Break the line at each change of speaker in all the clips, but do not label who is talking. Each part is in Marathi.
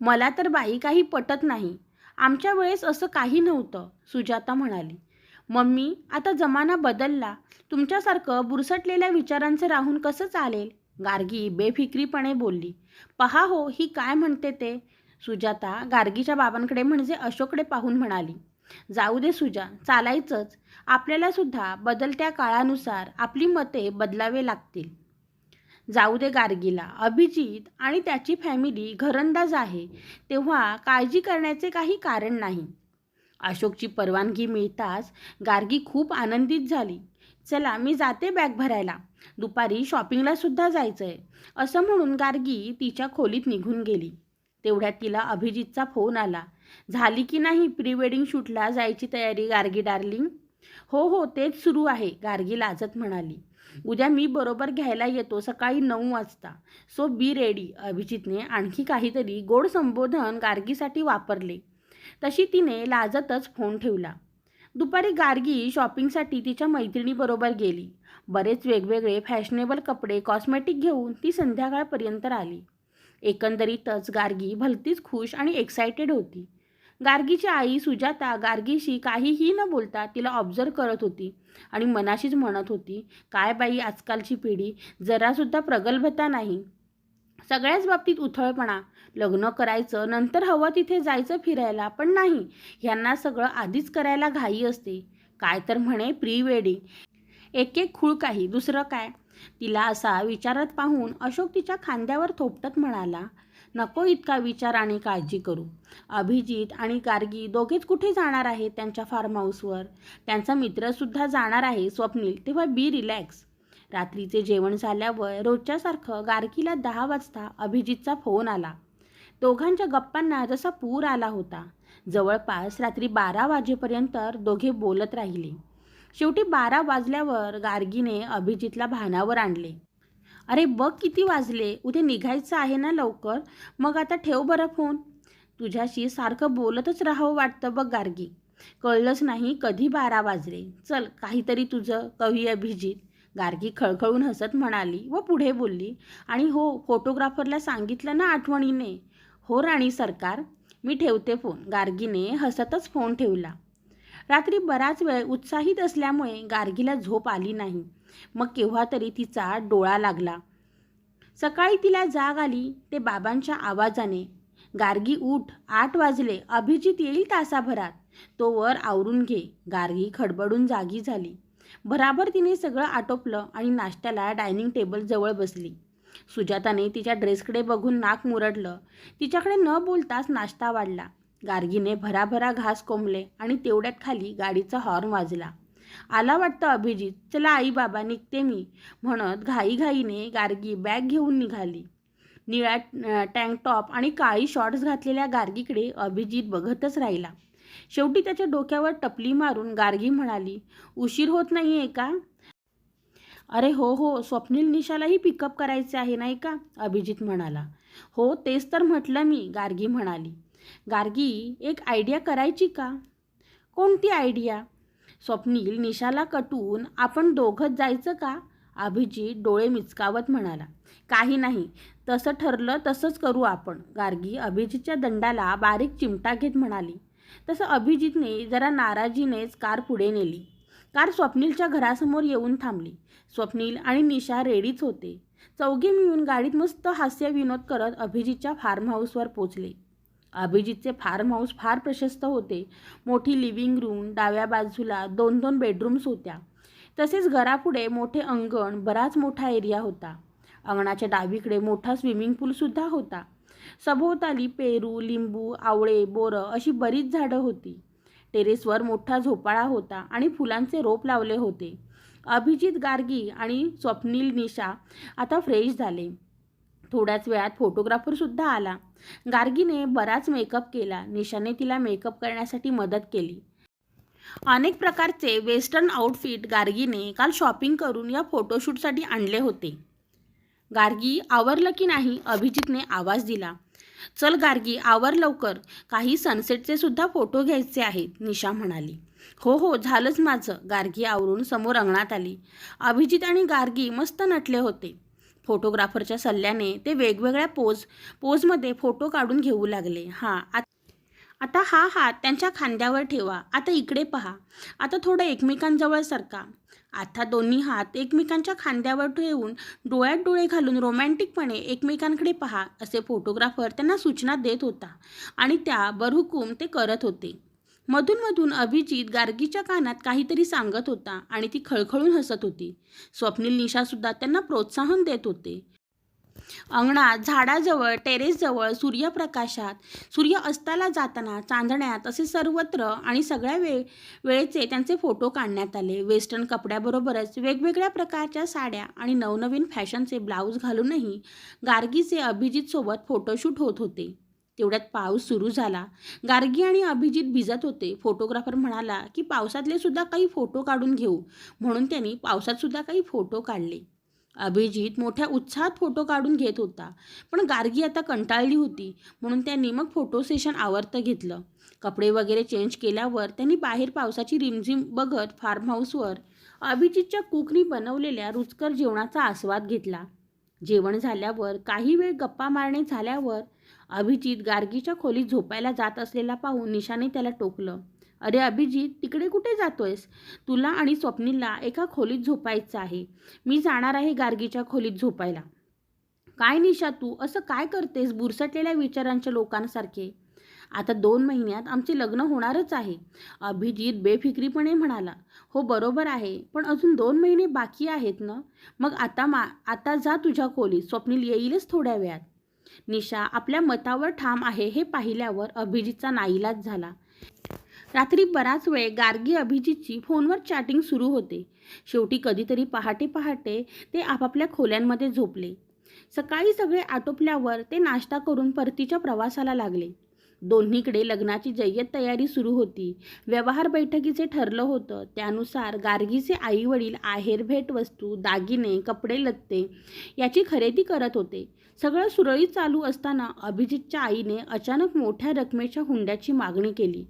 मला तर बाई काही पटत नाही. आमच्या वेळेस असं काही नव्हतं सुजाता म्हणाली. मम्मी आता जमाना बदलला. तुमच्यासारखं बुरसटलेल्या विचारांचं राहून कसं चालेल? गार्गी बेफिक्रीपणे बोलली. पहा हो ही काय म्हणते ते? सुजाता गार्गीच्या बाबांकडे म्हणजे अशोककडे पाहून म्हणाली. जाऊ दे सुजा चालायचंच. आपल्याला सुद्धा बदलत्या काळानुसार आपली मते बदलावे लागतील. जाऊ दे गार्गीला अभिजित आणि त्याची फॅमिली घरंदाज आहे तेव्हा काळजी करण्याचे काही कारण नाही. अशोकची परवानगी मिळताच गार्गी खूप आनंदित झाली. चला मी जाते बॅग भरायला. दुपारी शॉपिंगला सुद्धा जायचं आहे असं म्हणून गार्गी तिच्या खोलीत निघून गेली. तेवढ्यात तिला अभिजितचा फोन आला. झाली की नाही प्री वेडिंग शूटला जायची तयारी गार्गी डार्लिंग हो हो तेच सुरू आहे गार्गी लाजत म्हणाली. उद्या मी बरोबर घ्यायला येतो सकाळी नऊ वाजता. सो बी रेडी अभिजितने आणखी काहीतरी गोड संबोधन गार्गीसाठी वापरले. तशी तिने लाजतच फोन ठेवला. दुपारी गार्गी शॉपिंगसाठी तिच्या मैत्रिणीबरोबर गेली. बरेच वेगवेगळे फॅशनेबल कपडे कॉस्मेटिक घेऊन ती संध्याकाळपर्यंत आली एकंदरीतच गार्गी भलतीच खुश आणि एक्सायटेड होती. गार्गीची आई सुजाता गार्गीशी काहीही न बोलता तिला ऑब्झर्व करत होती आणि मनाशीच म्हणत होती काय बाई आजकालची पिढी? जरासुद्धा प्रगल्भता नाही. सगळ्याच बाबतीत उथळपणा. लग्न करायचं नंतर हवं तिथे जायचं फिरायला पण नाही. ह्यांना सगळं आधीच करायला घाई असते. काय तर म्हणे प्री वेडिंग. एक एक खूळ काही. दुसरं काय? तिला असा विचारात पाहून अशोक तिच्या खांद्यावर थोपटत म्हणाला नको इतका विचार आणि काळजी करू. अभिजित आणि गार्गी दोघेच कुठे जाणार आहेत त्यांच्या फार्म हाऊसवर त्यांचा मित्रसुद्धा जाणार आहे स्वप्नील. तेव्हा बी रिलॅक्स रात्रीचे जेवण झाल्यावर रोजच्यासारखं गार्गीला दहा वाजता अभिजितचा फोन आला. दोघांच्या गप्पांना जसा पूर आला होता. जवळपास रात्री बारा वाजेपर्यंत दोघे बोलत राहिले. शेवटी बारा वाजल्यावर गार्गीने अभिजितला भानावर आणले. अरे बघ किती वाजले. उद्या निघायचं आहे ना लवकर. मग आता ठेव बरं फोन. तुझ्याशी सारखं बोलतच राहावं वाटतं बघ गार्गी. कळलंच नाही कधी बारा वाजले. चल काहीतरी तुझं कवी अभिजित. गार्गी खळखळून हसत म्हणाली. व पुढे बोलली. आणि हो फोटोग्राफरला सांगितलं ना आठवणीने. हो राणी सरकार. मी ठेवते फोन. गार्गीने हसतच फोन ठेवला. रात्री बराच वेळ उत्साहित असल्यामुळे गार्गीला झोप आली नाही. मग केव्हा तरी तिचा डोळा लागला. सकाळी तिला जाग आली ते बाबांच्या आवाजाने. गार्गी उठ आठ वाजले अभिजित येईल तासाभरात. तो वर आवरून घे. गार्गी खडबडून जागी झाली. भराभर तिने सगळं आटोपलं आणि नाश्त्याला डायनिंग टेबल जवळ बसली. सुजाताने तिच्या ड्रेसकडे बघून नाक मुरडलं. तिच्याकडे न बोलताच नाश्ता वाढला. गार्गीने भराभरा घास कोंबले आणि तेवढ्यात खाली गाडीचा हॉर्न वाजला. आला वाटतं अभिजित चला आई बाबा निघते मी म्हणत घाईघाईने गार्गी बॅग घेऊन निघाली. निळ्या टँक टॉप आणि काळी शॉर्ट्स घातलेल्या गार्गीकडे अभिजित बघतच राहिला. शेवटी त्याच्या डोक्यावर टपली मारून गार्गी म्हणाली उशीर होत नाही आहे का? अरे हो हो स्वप्नील निशालाही पिकअप करायचे आहे नाही का? अभिजित म्हणाला. हो तेच तर म्हटलं मी गार्गी म्हणाली. गार्गी एक आयडिया करायची का? कोणती आयडिया? स्वप्नील निशाला कटून आपण दोघंच जायचं का? अभिजीत डोळे मिचकावत म्हणाला. काही नाही. तसं ठरलं तसंच करू आपण. गार्गी अभिजितच्या दंडाला बारीक चिमटा घेत म्हणाली. तसं अभिजितने जरा नाराजीनेच कार पुढे नेली. कार स्वप्नीलच्या घरासमोर येऊन थांबली. स्वप्नील आणि निशा रेडीच होते. चौघे मिळून गाडीत मस्त हास्य विनोद करत अभिजितच्या फार्म हाऊसवर पोचले. अभिजितचे फार्म हाऊस फार प्रशस्त होते. मोठी लिव्हिंग रूम डाव्या बाजूला दोन दोन बेडरूम्स होत्या. तसेच घरापुढे मोठे अंगण बराच मोठा एरिया होता. अंगणाच्या डावीकडे मोठा स्विमिंग पूलसुद्धा होता. सभोवताली पेरू लिंबू आवळे बोरं अशी बरीच झाडं होती. टेरेसवर मोठा झोपाळा होता आणि फुलांचे रोप लावले होते. अभिजित गार्गी आणि स्वप्नील निशा आता फ्रेश झाले. थोड्याच वेळात फोटोग्राफरसुद्धा आला. गार्गीने बराच मेकअप केला. निशाने तिला मेकअप करण्यासाठी मदत केली. अनेक प्रकारचे वेस्टर्न आउटफिट गार्गीने काल शॉपिंग करून या फोटोशूटसाठी आणले होते. गार्गी आवरलं की नाही अभिजितने आवाज दिला. चल गार्गी आवर लवकर. काही सनसेटचे सुद्धा फोटो घ्यायचे आहेत निशा म्हणाली. हो हो झालंच माझं. गार्गी आवरून समोर अंगणात आली. अभिजित आणि गार्गी मस्त नटले होते. फोटोग्राफरच्या सल्ल्याने ते वेगवेगळ्या पोज पोजमध्ये फोटो काढून घेऊ लागले. हां आता हा हात त्यांच्या खांद्यावर ठेवा. आता इकडे पहा. आता थोडं एकमेकांजवळ सरका. आता दोन्ही हात एकमेकांच्या खांद्यावर ठेवून डोळ्यात डोळे घालून रोमॅन्टिकपणे एकमेकांकडे पहा असे फोटोग्राफर त्यांना सूचना देत होता आणि त्या बरहुकूम ते करत होते. मधूनमधून अभिजित गार्गीच्या कानात काहीतरी सांगत होता आणि ती खळखळून हसत होती. स्वप्नील निशासुद्धा त्यांना प्रोत्साहन देत होते. अंगणात झाडाजवळ टेरेसजवळ सूर्यप्रकाशात सूर्य अस्ताला जाताना चांदण्यात असे सर्वत्र आणि सगळ्या वे वेळेचे त्यांचे फोटो काढण्यात आले. वेस्टर्न कपड्याबरोबरच वेगवेगळ्या प्रकारच्या साड्या आणि नवनवीन फॅशनचे ब्लाऊज घालूनही गार्गीचे अभिजितसोबत फोटोशूट होत होते. तेवढ्यात पाऊस सुरू झाला. गार्गी आणि अभिजित भिजत होते. फोटोग्राफर म्हणाला की पावसातले सुद्धा काही फोटो काढून घेऊ. म्हणून त्यांनी पावसात सुद्धा काही फोटो काढले. अभिजित मोठ्या उत्साहात फोटो काढून घेत होता. पण गार्गी आता कंटाळली होती. म्हणून त्यांनी मग फोटो सेशन आवर्त घेतलं. कपडे वगैरे चेंज केल्यावर त्यांनी बाहेर पावसाची रिमझिम बघत फार्म हाऊसवर अभिजितच्या कुकनी बनवलेल्या रुचकर जेवणाचा आस्वाद घेतला. जेवण झाल्यावर काही वेळ गप्पा मारणे झाल्यावर अभिजित गार्गीच्या खोलीत झोपायला जात असलेला पाहून निशाने त्याला टोकलं. अरे अभिजित तिकडे कुठे जातोयस? तुला आणि स्वप्नीला एका खोलीत झोपायचं आहे. मी जाणार आहे गार्गीच्या खोलीत झोपायला. काय निशा तू? असं काय करतेस? बुरसटलेल्या विचारांच्या लोकांसारखे. आता दोन महिन्यात आमचे लग्न होणारच आहे अभिजित बेफिक्रीपणे म्हणाला. हो बरोबर आहे. पण अजून दोन महिने बाकी आहेत ना? मग आता मा आता जा तुझ्या खोलीत. स्वप्नील येईलच थोड्या वेळात. निशा आपल्या मतावर ठाम आहे हे पाहिल्यावर अभिजितचा नाईलाज झाला. रात्री बराच वेळ गार्गी अभिजितची फोनवर चॅटिंग सुरू होते. शेवटी कधीतरी पहाटे पहाटे ते आपापल्या खोल्यांमध्ये झोपले. सकाळी सगळे आटोपल्यावर ते नाश्ता करून परतीच्या प्रवासाला लागले. दोन्हीकडे लग्नाची जय्यत तयारी सुरू होती. व्यवहार बैठकीचे ठरलं होतं. त्यानुसार गार्गीचे आईवडील आहेर भेटवस्तू दागिने कपडे लत्ते याची खरेदी करत होते. सगळं सुरळीत चालू असताना अभिजितच्या आईने अचानक मोठ्या रकमेच्या हुंड्याची मागणी केली.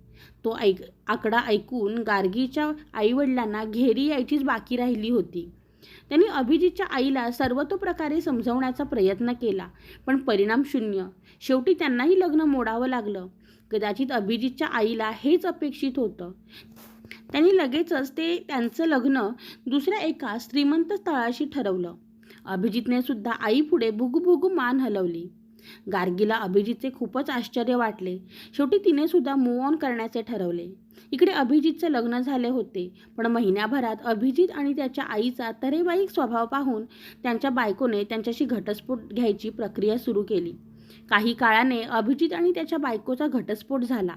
तो ऐक आकडा ऐकून गार्गीच्या आईवडिलांना घेरी यायचीच बाकी राहिली होती. त्यांनी अभिजितच्या आईला सर्वतोप्रकारे समजवण्याचा प्रयत्न केला पण परिणाम शून्य. शेवटी त्यांनाही लग्न मोडावं लागलं. कदाचित अभिजितच्या आईला हेच अपेक्षित होतं. त्यांनी लगेचच ते त्यांचं लग्न दुसऱ्या एका श्रीमंत स्थळाशी ठरवलं. अभिजितने सुद्धा आईपुढे भुगुभुगू मान हलवली. गार्गीला अभिजितचे खूपच आश्चर्य वाटले. शेवटी तिने सुद्धा मूव ऑन करण्याचे ठरवले. इकडे अभिजितचे लग्न झाले होते पण महिन्याभरात अभिजित आणि त्याच्या आईचा तरेबाईक स्वभाव पाहून त्यांच्या बायकोने त्यांच्याशी घटस्फोट घ्यायची प्रक्रिया सुरू केली. काही काळाने अभिजित आणि त्याच्या बायकोचा घटस्फोट झाला.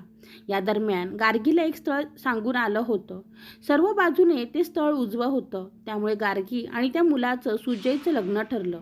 या दरम्यान गार्गीला एक स्थळ सांगून आलं होतं. सर्व बाजूने ते स्थळ उजवं होतं. त्यामुळे गार्गी आणि त्या मुलाचं सुजयचं लग्न ठरलं.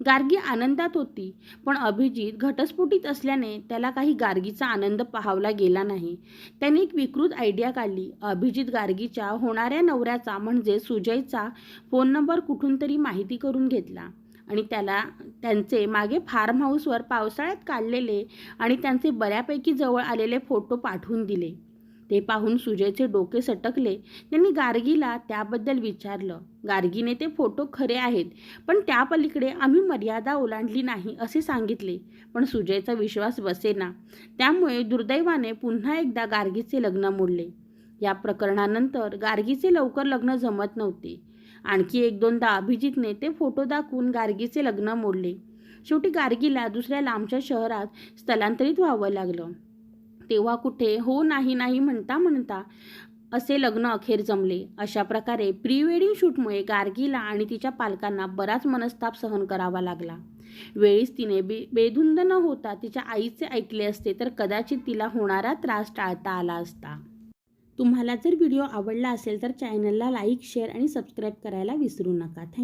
गार्गी आनंदात होती. पण अभिजित घटस्फोटीत असल्याने त्याला काही गार्गीचा आनंद पाहावला गेला नाही. त्याने एक विकृत आयडिया काढली. अभिजित गार्गीच्या होणाऱ्या नवऱ्याचा म्हणजे सुजयचा फोन नंबर कुठून तरी माहिती करून घेतला. आणि त्याला त्यांचे मागे फार्म हाऊसवर पावसाळ्यात काढलेले आणि त्यांचे बऱ्यापैकी जवळ आलेले फोटो पाठवून दिले. ते पाहून सुजयचे डोके सटकले. त्यांनी गार्गीला त्याबद्दल विचारलं. गार्गीने ते फोटो खरे आहेत पण त्या पलीकडे आम्ही मर्यादा ओलांडली नाही असे सांगितले. पण सुजयचा विश्वास बसेना. त्यामुळे दुर्दैवाने पुन्हा एकदा गार्गीचे लग्न मोडले. या प्रकरणानंतर गार्गीचे लवकर लग्न जमत नव्हते. आणखी एक दोनदा अभिजितने ते फोटो दाखवून गार्गीचे लग्न मोडले. शेवटी गार्गीला दुसऱ्या लांबच्या शहरात स्थलांतरित व्हावं लागलं. तेव्हा कुठे हो नाही नाही म्हणता म्हणता असे लग्न अखेर जमले. अशा प्रकारे प्री वेडिंग शूटमुळे गार्गीला आणि तिच्या पालकांना बराच मनस्ताप सहन करावा लागला. वेळीच तिने बे बेधुंद न होता तिच्या आईचे ऐकले असते तर कदाचित तिला होणारा त्रास टाळता आला असता. तुम्हाला जर व्हिडिओ आवडला असेल तर चॅनलला लाईक शेअर आणि सबस्क्राईब करायला विसरू नका. थँक्यू